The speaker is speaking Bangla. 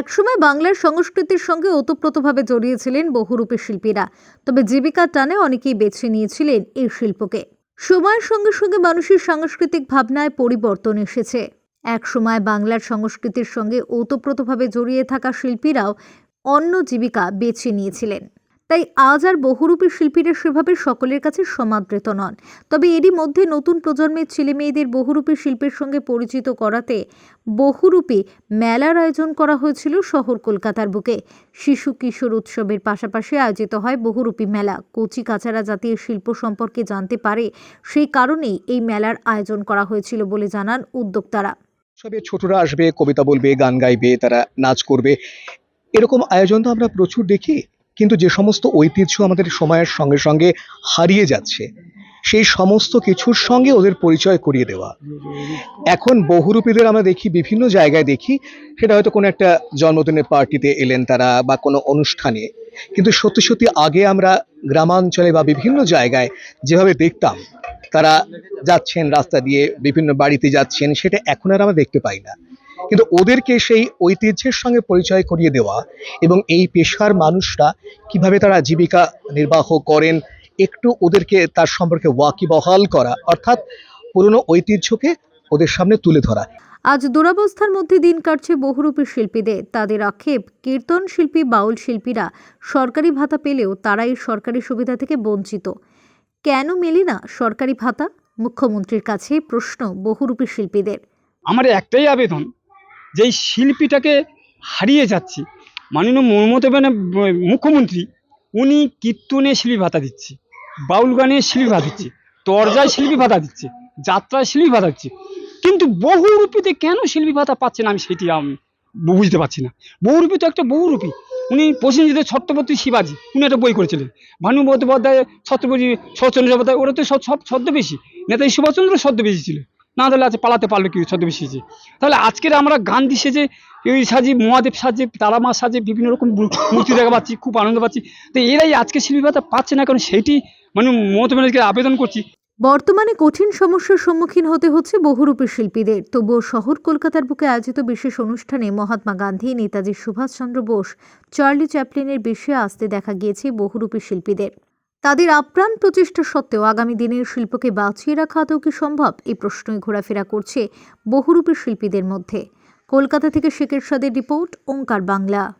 একসময় বাংলার সংস্কৃতির সঙ্গে ওতপ্রোতভাবে জড়িয়েছিলেন বহুরূপী শিল্পীরা। তবে জীবিকার টানে অনেকেই বেছে নিয়েছিলেন এই শিল্পকে। সময়ের সঙ্গে সঙ্গে মানুষের সাংস্কৃতিক ভাবনায় পরিবর্তন এসেছে। এক সময় বাংলার সংস্কৃতির সঙ্গে ওতপ্রোতভাবে জড়িয়ে থাকা শিল্পীরাও অন্য জীবিকা বেছে নিয়েছিলেন। তাই আজ আর বহুরূপী শিল্পীরা সেভাবে সকলের কাছে সমাদৃত নন। তবে এরই মধ্যে নতুন প্রজন্মের ছেলে মেয়েদের বহুরূপী শিল্পের সঙ্গে পরিচিত করাতে বহুরূপী মেলার আয়োজন করা হয়েছিল শহর কলকাতার বুকে। শিশু কিশোর উৎসবের পাশাপাশি আয়োজিত হয় বহুরূপী মেলা। কচি কাচারা জাতীয় শিল্প সম্পর্কে জানতে পারে সেই কারণেই এই মেলার আয়োজন করা হয়েছিল বলে জানান উদ্যোক্তারা। সবে ছোটরা আসবে, কবিতা বলবে, গান গাইবে, তারা নাচ করবে। এরকম আয়োজন তো আমরা প্রচুর দেখি। কিন্তু যে সমস্ত ঐতিহ্য আমাদের সময়ের সঙ্গে সঙ্গে হারিয়ে যাচ্ছে, সেই সমস্ত কিছুর সঙ্গে ওদের পরিচয় করিয়ে দেওয়া। এখন বহুরূপীদের আমরা দেখি, বিভিন্ন জায়গায় দেখি, সেটা হয়তো কোনো একটা জন্মদিনের পার্টিতে এলেন তারা বা কোনো অনুষ্ঠানে। কিন্তু সত্যি সত্যি আগে আমরা গ্রামাঞ্চলে বা বিভিন্ন জায়গায় যেভাবে দেখতাম, তারা যাচ্ছেন রাস্তা দিয়ে, বিভিন্ন বাড়িতে যাচ্ছেন, সেটা এখন আর আমরা দেখতে পাই না। কিন্তু ওদেরকে সেই ঐতিহ্যের সঙ্গে পরিচয় করিয়ে দেওয়া এবং এই পেশার মানুষরা কীভাবে তারা জীবিকা নির্বাহ করেন একটু ওদেরকে তার সম্পর্কে ওয়াকিবহাল করা অর্থাৎ পুরনো ঐতিহ্যকে ওদের সামনে তুলে ধরা। আজ দুরবস্থার মধ্যে দিন কাটছে বহুরূপী শিল্পীদের। তাদের আক্ষেপ কীর্তন শিল্পী বাউল শিল্পীরা সরকারি ভাতা পেলেও তারা এই সরকারি সুবিধা থেকে বঞ্চিত। কেন মেলে না সরকারি ভাতা? মুখ্যমন্ত্রীর কাছে প্রশ্ন বহুরূপী শিল্পীদের। আমার একটাই আবেদন যে এই শিল্পীটাকে হারিয়ে যাচ্ছি, মাননীয় মমতা মুখ্যমন্ত্রী, উনি কীর্তনে শিল্পী ভাতা দিচ্ছে, বাউল গানে শিল্পী ভাতা দিচ্ছে, তরজায় শিল্পী ভাতা দিচ্ছে, যাত্রায় শিল্পী ভাতা দিচ্ছে, কিন্তু বহুরূপীতে কেন শিল্পী ভাতা পাচ্ছেন আমি সেটি আমি, বুঝতে পারছি না। বহুরূপী তো একটা বহুরূপী, উনি প্রসেনজিতের ছত্রপতি শিবাজি, উনি একটা বই করেছিলেন, ভানু বন্দ্যোপাধ্যায় ছত্রপতি শরৎচন্দ্র চট্টোপাধ্যায় ওরা তো সব ছদ্মবেশী, নেতাজি সুভাষচন্দ্র ছদ্মবেশী ছিল। না তাহলে আছে পালাতে পারল কি ছদ্মবেশী যে। তাহলে আজকের আমরা গান দিছে যে এই সাজে মহাদেব সাজে তারামা সাজে বিভিন্ন রকম মূর্তি দেখা পাচ্ছি, খুব আনন্দ পাচ্ছি। তো এরাই আজকে শিল্পী ভাতা পাচ্ছে না কারণ সেইটি মানে মমতা ব্যানার্জিকে আবেদন করছি। বর্তমানে কঠিন সমস্যার সম্মুখীন হতে হচ্ছে বহুরূপী শিল্পীদের। তবুও শহর কলকাতার বুকে আয়োজিত বিশেষ অনুষ্ঠানে মহাত্মা গান্ধী, নেতাজি সুভাষচন্দ্র বোস, চার্লি চ্যাপলিনের বিষয়ে আসতে দেখা গিয়েছে বহুরূপী শিল্পীদের। তাদের আপ্রাণ প্রচেষ্টা সত্ত্বেও আগামী দিনের শিল্পকে বাঁচিয়ে রাখা আদৌ কি সম্ভব? এই প্রশ্নই ঘোরাফেরা করছে বহুরূপী শিল্পীদের মধ্যে। কলকাতা থেকে শেখের সাদের রিপোর্ট, ওঙ্কার বাংলা।